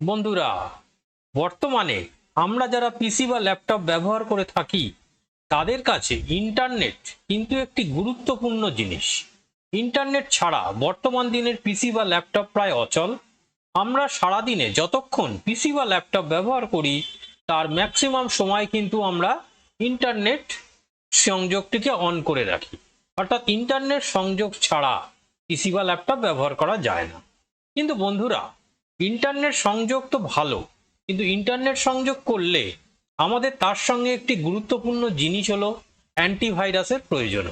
বন্ধুরা, বর্তমানে আমরা যারা পিসি বা ল্যাপটপ ব্যবহার করে থাকি, তাদের কাছে ইন্টারনেট কিন্তু একটি গুরুত্বপূর্ণ জিনিস। ইন্টারনেট ছাড়া বর্তমান দিনের পিসি বা ল্যাপটপ প্রায় অচল। আমরা সারাদিনে যতক্ষণ পিসি বা ল্যাপটপ ব্যবহার করি, তার ম্যাক্সিমাম সময় কিন্তু আমরা ইন্টারনেট সংযোগটিকে অন করে রাখি। অর্থাৎ ইন্টারনেট সংযোগ ছাড়া পিসি বা ল্যাপটপ ব্যবহার করা যায় না। কিন্তু বন্ধুরা ইন্টারনেট সংযোগ তো ভালো, কিন্তু ইন্টারনেট সংযোগ করলে আমাদের তার সঙ্গে একটি গুরুত্বপূর্ণ জিনিস হলো অ্যান্টিভাইরাসের প্রয়োজন।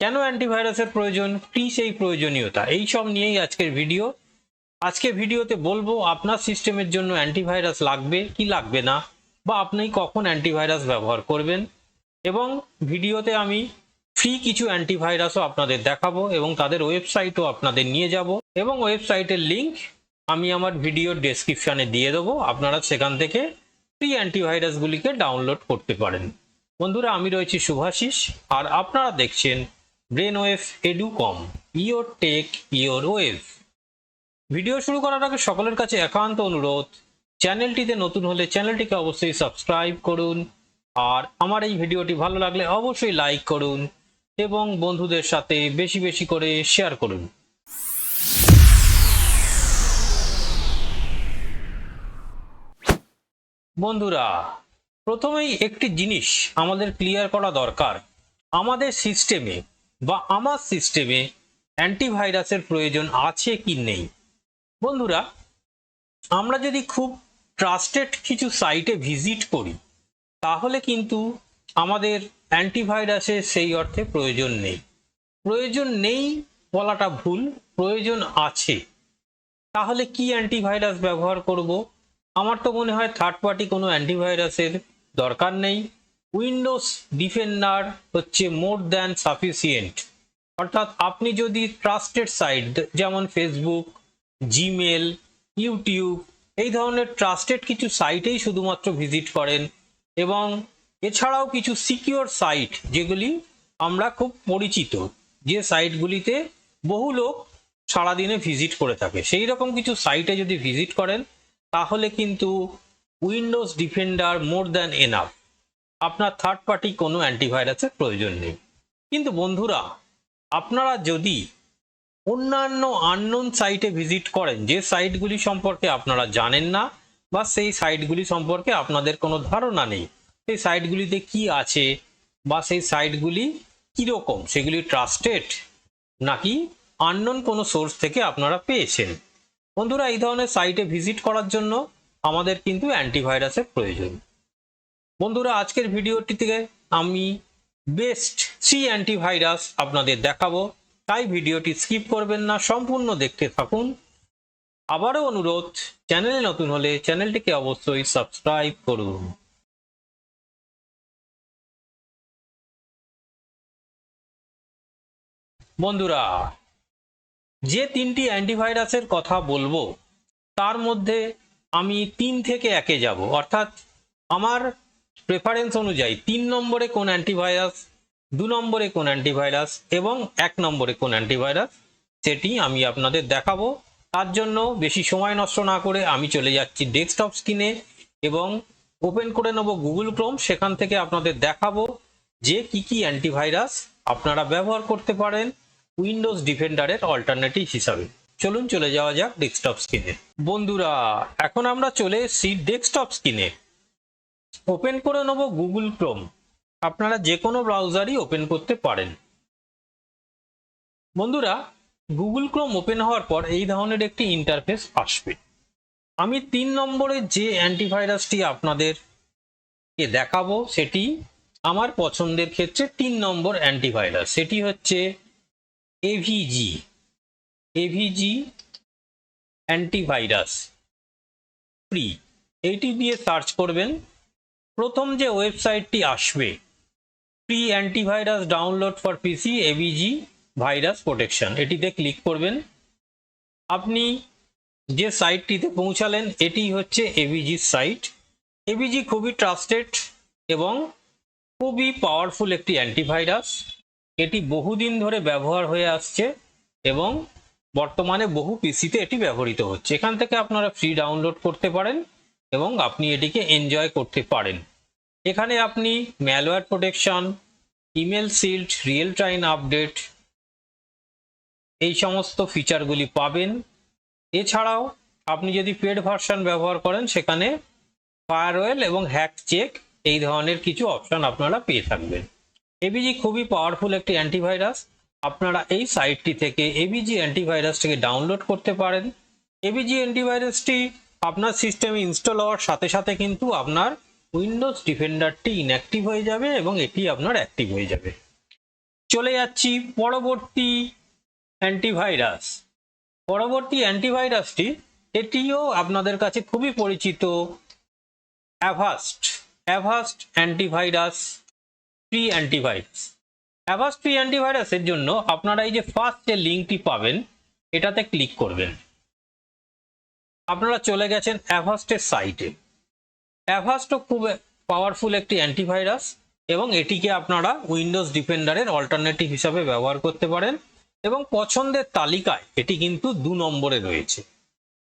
কেন অ্যান্টিভাইরাসের প্রয়োজন? কি সেই প্রয়োজনীয়তা? এই সব নিয়েই আজকের ভিডিও। আজকে ভিডিওতে বলব, আপনার সিস্টেমের জন্য অ্যান্টিভাইরাস লাগবে, কি লাগবে না, বা আপনি কখন অ্যান্টিভাইরাস ব্যবহার করবেন। এবং ভিডিওতে আমি ফ্রি কিছু অ্যান্টিভাইরাসও আপনাদের দেখাবো এবং তাদের ওয়েবসাইটও আপনাদের নিয়ে যাব। এবং ওয়েবসাইটের লিংক আমি আমার ভিডিও ডেসক্রিপশানে দিয়ে দেবো। আপনারা সেখান থেকে ফ্রি অ্যান্টিভাইরাসগুলিকে ডাউনলোড করতে পারেন। বন্ধুরা, আমি রয়েছি শুভাশিস, আর আপনারা দেখছেন brain wave Educom your tech your wave video শুরু করার আগে সকলের কাছে একান্ত অনুরোধ, চ্যানেলটিতে নতুন হলে চ্যানেলটিকে অবশ্যই সাবস্ক্রাইব করুন, আর আমার এই ভিডিওটি ভালো লাগলে অবশ্যই লাইক করুন, এবং বন্ধুদের সাথে বেশি বেশি করে শেয়ার করুন। বন্ধুরা, প্রথমেই একটি জিনিস আমাদের ক্লিয়ার করা দরকার। আমাদের সিস্টেমে বা আমার সিস্টেমে অ্যান্টিভাইরাসের প্রয়োজন আছে কি নেই? বন্ধুরা, আমরা যদি খুব ট্রাস্টেড কিছু সাইটে ভিজিট করি, তাহলে কিন্তু আমাদের অ্যান্টিভাইরাসের সেই অর্থে প্রয়োজন নেই। প্রয়োজন নেই বলাটা ভুল, প্রয়োজন আছে। তাহলে কি অ্যান্টিভাইরাস ব্যবহার করব? আমার তো মনে হয় থার্ড পার্টি কোনো অ্যান্টিভাইরাসের দরকার নেই। উইন্ডোজ ডিফেন্ডার হচ্ছে মোর দ্যান সাফিসিয়েন্ট অর্থাৎ আপনি যদি ট্রাস্টেড সাইট যেমন ফেসবুক জিমেল ইউটিউব এই ধরনের ট্রাস্টেড কিছু সাইটেই শুধুমাত্র ভিজিট করেন এবং এছাড়াও কিছু সিকিওর সাইট যেগুলি আমরা খুব পরিচিত, যে সাইটগুলিতে বহু লোক সারাদিনে ভিজিট করে থাকে। সেই রকম কিছু সাইটে যদি ভিজিট করেন তাহলে কিন্তু Windows Defender more than enough আপনার থার্ড পার্টি কোনো অ্যান্টিভাইরাসের প্রয়োজন নেই। কিন্তু বন্ধুরা, আপনারা যদি অন্যান্য আননোন সাইটে ভিজিট করেন, যে সাইটগুলি সম্পর্কে আপনারা জানেন না বা সেই সাইটগুলি সম্পর্কে আপনাদের কোনো ধারণা নেই, সেই সাইটগুলিতে কি আছে বা সেই সাইটগুলি কীরকম, সেগুলি ট্রাস্টেড নাকি আননোন কোনো সোর্স থেকে আপনারা পেয়েছেন। বন্ধুরা, এই ধরনের সাইটে ভিজিট করার জন্য আমাদের কিন্তু অ্যান্টিভাইরাসের প্রয়োজন। বন্ধুরা, আজকের ভিডিওটি থেকে আমি বেস্ট থ্রি অ্যান্টিভাইরাস আপনাদের দেখাবো। তাই ভিডিওটি স্কিপ করবেন না, সম্পূর্ণ দেখতে থাকুন। আবারও অনুরোধ, চ্যানেলে নতুন হলে চ্যানেলটিকে অবশ্যই সাবস্ক্রাইব করুন। বন্ধুরা যে তিনটি অ্যান্টিভাইরাসের কথা বলব, তার মধ্যে আমি তিন থেকে একে যাব। অর্থাৎ আমার প্রেফারেন্স অনুযায়ী তিন নম্বরে কোন অ্যান্টিভাইরাস, দু নম্বরে কোন অ্যান্টিভাইরাস এবং এক নম্বরে কোন অ্যান্টিভাইরাস, সেটি আমি আপনাদের দেখাবো। তার জন্য বেশি সময় নষ্ট না করে আমি চলে যাচ্ছি ডেস্কটপ স্ক্রিনে এবং ওপেন করে নেব গুগল ক্রোম সেখান থেকে আপনাদের দেখাবো যে কি কি অ্যান্টিভাইরাস আপনারা ব্যবহার করতে পারেন। উইন্ডোজ ডিফেন্ডারের অল্টারনেটিভ হিসাবে। চলুন চলে যাওয়া যাক ডেস্কটপ স্ক্রিনে বন্ধুরা, এখন আমরা চলে এসেছি ডেস্কটপ স্ক্রিনে ওপেন করে নেব গুগল ক্রোম আপনারা যে কোনো ব্রাউজারই ওপেন করতে পারেন। বন্ধুরা গুগল ক্রোম ওপেন হওয়ার পর এই ধরনের একটি ইন্টারফেস আসবে। আমি তিন নম্বরে যে অ্যান্টিভাইরাসটি আপনাদের কে দেখাবো, সেটি আমার পছন্দের ক্ষেত্রে তিন নম্বর অ্যান্টিভাইরাস সেটি হচ্ছে এভিজি এভিজি অ্যান্টিভাইরাস ফ্রি এইটি দিয়ে সার্চ করবেন। প্রথম যে ওয়েবসাইটটি আসবে free antivirus download for PC AVG virus protection এটিতে ক্লিক করবেন। আপনি যে সাইটটিতে পৌঁছালেন, এটি হচ্ছে এভিজির সাইট এভিজি খুবই ট্রাস্টেড এবং খুবই পাওয়ারফুল একটি অ্যান্টিভাইরাস এটি বহুদিন ধরে ব্যবহার হয়ে আসছে এবং বর্তমানে বহু পিসিতে এটি ব্যবহৃত হচ্ছে। এখান থেকে আপনারা ফ্রি ডাউনলোড করতে পারেন এবং আপনি এটিকে এনজয় করতে পারেন। এখানে আপনি malware protection email shield real time update এই সমস্ত ফিচারগুলি পাবেন। এছাড়াও আপনি যদি পেড ভার্সন ব্যবহার করেন, সেখানে ফায়ারওয়েল এবং হ্যাক চেক এই ধরনের কিছু অপশন আপনারা পেয়ে থাকবেন। এবিজি খুবই পাওয়ারফুল একটি অ্যান্টিভাইরাস আপনারা এই সাইটটি থেকে এবিজি অ্যান্টিভাইরাসটিকে ডাউনলোড করতে পারেন। এবিজি অ্যান্টিভাইরাসটি আপনার সিস্টেমে ইনস্টল হওয়ার সাথে সাথে কিন্তু আপনার উইন্ডোজ ডিফেন্ডারটি ইনঅ্যাক্টিভ হয়ে যাবে এবং এটি আপনার অ্যাক্টিভ হয়ে যাবে। চলে যাচ্ছি পরবর্তী অ্যান্টিভাইরাস পরবর্তী অ্যান্টিভাইরাসটি এটিও আপনাদের কাছে খুবই পরিচিত। Avast Avast antivirus free antivirus Avast free অ্যান্টিভাইরাসের জন্য আপনারা এই যে ফার্স্ট যে লিঙ্কটি পাবেন, এটাতে ক্লিক করবেন। আপনারা চলে গেছেন অ্যাভাস্টের সাইটে অ্যাভাস্টও খুব পাওয়ারফুল একটি অ্যান্টিভাইরাস এবং এটিকে আপনারা উইন্ডোজ ডিফেন্ডারের অল্টারনেটিভ হিসাবে ব্যবহার করতে পারেন এবং পছন্দের তালিকায় এটি কিন্তু দু নম্বরে রয়েছে।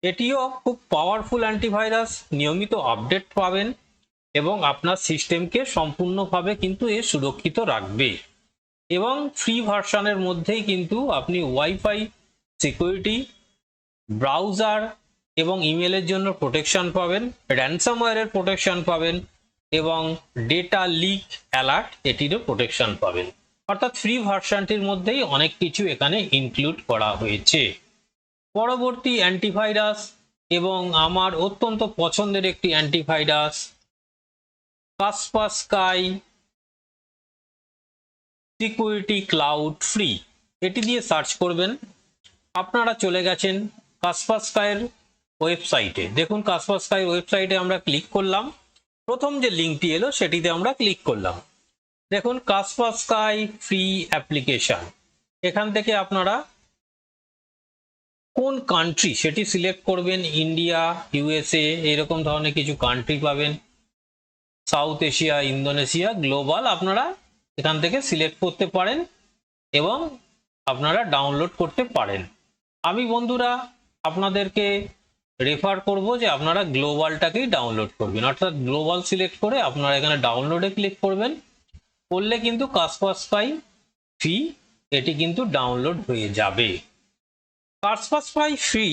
এটিও খুব পাওয়ারফুল অ্যান্টিভাইরাস নিয়মিত আপডেট পাবেন। এবং আপনার সিস্টেমকে সম্পূর্ণভাবে কিন্তু এ সুরক্ষিত রাখবে। এবং ফ্রি ভার্সনের মধ্যেই কিন্তু আপনি ওয়াইফাই সিকিউরিটি ব্রাউজার এবং ইমেলের জন্য প্রোটেকশন পাবেন র্যানসামওয়্যারের প্রোটেকশন পাবেন এবং ডেটা লিক অ্যালার্ট এটিরও প্রোটেকশন পাবেন। অর্থাৎ ফ্রি ভার্সনটির মধ্যেই অনেক কিছু এখানে ইনক্লুড করা হয়েছে। পরবর্তী অ্যান্টিভাইরাস এবং আমার অত্যন্ত পছন্দের একটি antivirus Kaspersky security cloud free এটি দিয়ে সার্চ করবেন। আপনারা চলে গেছেন কাসপাস্কাইয়ের ওয়েবসাইটে দেখুন কাসপাস্কাই ওয়েবসাইটে আমরা ক্লিক করলাম। প্রথম যে লিঙ্কটি এলো, সেটিতে আমরা ক্লিক করলাম। দেখুন কাসপাস্কাই ফ্রি অ্যাপ্লিকেশন এখান থেকে আপনারা কোন কান্ট্রি সেটি সিলেক্ট করবেন। ইন্ডিয়া ইউএসএ এরকম ধরনের কিছু কান্ট্রি পাবেন। সাউথ এশিয়া ইন্দোনেশিয়া গ্লোবাল আপনারা এখান থেকে সিলেক্ট করতে পারেন এবং আপনারা ডাউনলোড করতে পারেন। আমি বন্ধুরা আপনাদেরকে রেফার করব যে আপনারা গ্লোবালটাকেই ডাউনলোড করবেন। অর্থাৎ গ্লোবাল সিলেক্ট করে আপনারা এখানে ডাউনলোডে ক্লিক করবেন। করলে কিন্তু কাসপাসপাই ফি এটি কিন্তু ডাউনলোড হয়ে যাবে। কাসপাসপাই ফ্রি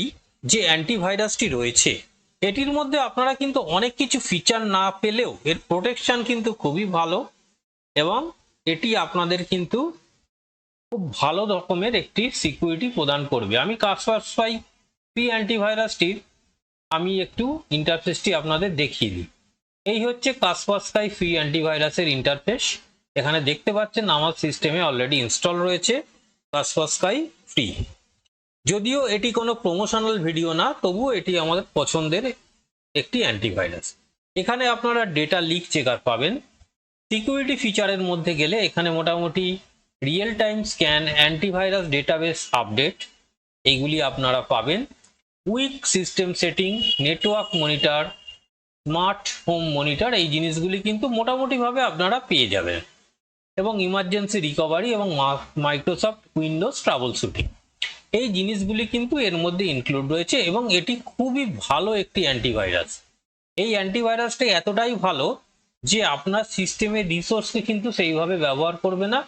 যে অ্যান্টিভাইরাসটি রয়েছে এটির মধ্যে আপনারা কিন্তু অনেক কিছু ফিচার না পেলেও এর প্রোটেকশন কিন্তু খুবই ভালো এবং এটি আপনাদের কিন্তু খুব ভালো রকমের একটি সিকিউরিটি প্রদান করবে। আমি কাসপাসপাই ফ্রি অ্যান্টিভাইরাসটির আমি একটু ইন্টারফেসটি আপনাদের দেখিয়ে দিই। এই হচ্ছে কাসপাসকাই ফ্রি অ্যান্টিভাইরাসের ইন্টারফেস এখানে দেখতে পাচ্ছেন আমার সিস্টেমে অলরেডি ইনস্টল রয়েছে কাসপাসকাই ফ্রি যদিও এটি কোনো প্রমোশনাল ভিডিও না, তবুও এটি আমাদের পছন্দের একটি অ্যান্টিভাইরাস এখানে আপনারা ডেটা লিক চেকার পাবেন। সিকিউরিটি ফিচারের মধ্যে গেলে এখানে মোটামুটি real time scan antivirus database update এগুলি আপনারা পাবেন। Weak system setting network monitor smart home monitor এই জিনিসগুলি কিন্তু মোটামুটিভাবে আপনারা পেয়ে যাবেন। এবং ইমার্জেন্সি রিকভারি এবং মাইক্রোসফট উইন্ডোজ ট্রাবল শুটিং এই জিনিসগুলি কিন্তু এর মধ্যে ইনক্লুড রয়েছে এবং এটি খুবই ভালো একটি অ্যান্টিভাইরাস এই অ্যান্টিভাইরাসটা এতটাই ভালো যে আপনার সিস্টেমের রিসোর্সকে কিন্তু সেইভাবে ব্যবহার করবে না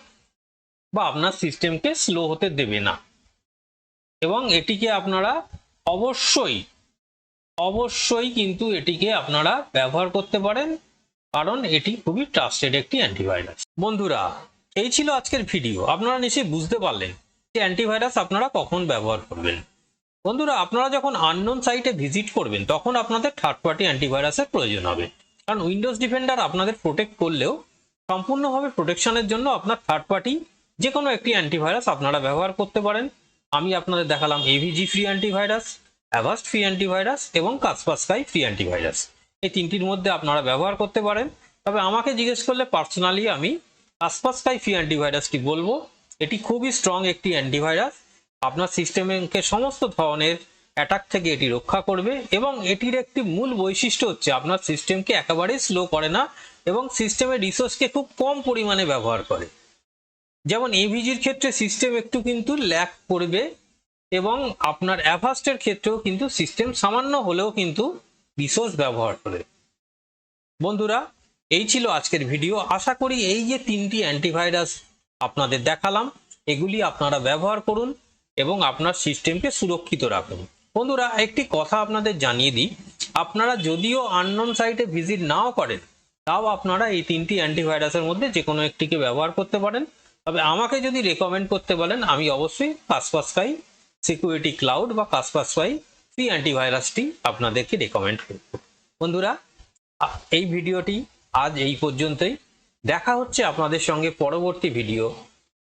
বা আপনার সিস্টেমকে স্লো হতে দেবে না। এবং এটিকে আপনারা অবশ্যই অবশ্যই কিন্তু এটিকে আপনারা ব্যবহার করতে পারেন কারণ এটি খুবই ট্রাস্টেড একটি অ্যান্টিভাইরাস বন্ধুরা, এই ছিল আজকের ভিডিও আপনারা নিশ্চয়ই বুঝতে পারলেন অ্যান্টিভাইরাস আপনারা কখন ব্যবহার করবেন? বন্ধুরা, আপনারা যখন আননোন সাইটে ভিজিট করবেন, তখন আপনাদের থার্ড পার্টি অ্যান্টিভাইরাসের প্রয়োজন হবে। কারণ উইন্ডোজ ডিফেন্ডার আপনাদের প্রোটেক্ট করলেও, সম্পূর্ণভাবে প্রোটেকশনের জন্য আপনার থার্ড পার্টি যে কোনো একটি অ্যান্টিভাইরাস আপনারা ব্যবহার করতে পারেন। আমি আপনাদের দেখালাম AVG free antivirus Avast free antivirus এবং কাসপাস্কাই ফ্রি অ্যান্টিভাইরাস এই তিনটির মধ্যে আপনারা ব্যবহার করতে পারেন। তবে আমাকে জিজ্ঞেস করলে পার্সোনালি আমি কাসপাস্কাই ফ্রি অ্যান্টিভাইরাসটি বলব। এটি খুবই স্ট্রং একটি অ্যান্টিভাইরাস আপনার সিস্টেমকে সমস্ত ধরনের অ্যাটাক থেকে এটি রক্ষা করবে এবং এটির একটি মূল বৈশিষ্ট্য হচ্ছে আপনার সিস্টেমকে একেবারেই স্লো করে না এবং সিস্টেমের রিসোর্সকে খুব কম পরিমাণে ব্যবহার করে। যেমন এভিজির ক্ষেত্রে সিস্টেম একটু কিন্তু ল্যাক করবে এবং আপনার অ্যাভাস্টের ক্ষেত্রেও কিন্তু সিস্টেম সামান্য হলেও কিন্তু রিসোর্স ব্যবহার করে। বন্ধুরা, এই ছিল আজকের ভিডিও আশা করি এই যে তিনটি অ্যান্টিভাইরাস আপনাদের দেখালাম, এগুলি আপনারা ব্যবহার করুন এবং আপনার সিস্টেমকে সুরক্ষিত রাখুন। বন্ধুরা, একটি কথা আপনাদের জানিয়ে দিই। আপনারা যদিও আননোন সাইটে ভিজিট নাও করেন, তাও আপনারা এই তিনটি অ্যান্টিভাইরাসের মধ্যে যে কোনো একটিকে ব্যবহার করতে পারেন। তবে আমাকে যদি রেকমেন্ড করতে বলেন, আমি অবশ্যই কাসপাসকাই সিকিউরিটি ক্লাউড বা কাসপাসকাই ফ্রি অ্যান্টিভাইরাসটি আপনাদেরকে রেকমেন্ড করব। বন্ধুরা এই ভিডিওটি আজ এই পর্যন্তই। দেখা হচ্ছে আপনাদের সঙ্গে পরবর্তী ভিডিও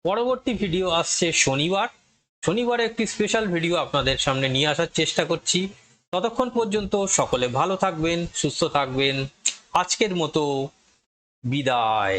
পরবর্তী ভিডিও আসছে শনিবার। শনিবারে একটি স্পেশাল ভিডিও আপনাদের সামনে নিয়ে আসার চেষ্টা করছি। ততক্ষণ পর্যন্ত সকলে ভালো থাকবেন, সুস্থ থাকবেন। আজকের মতো বিদায়।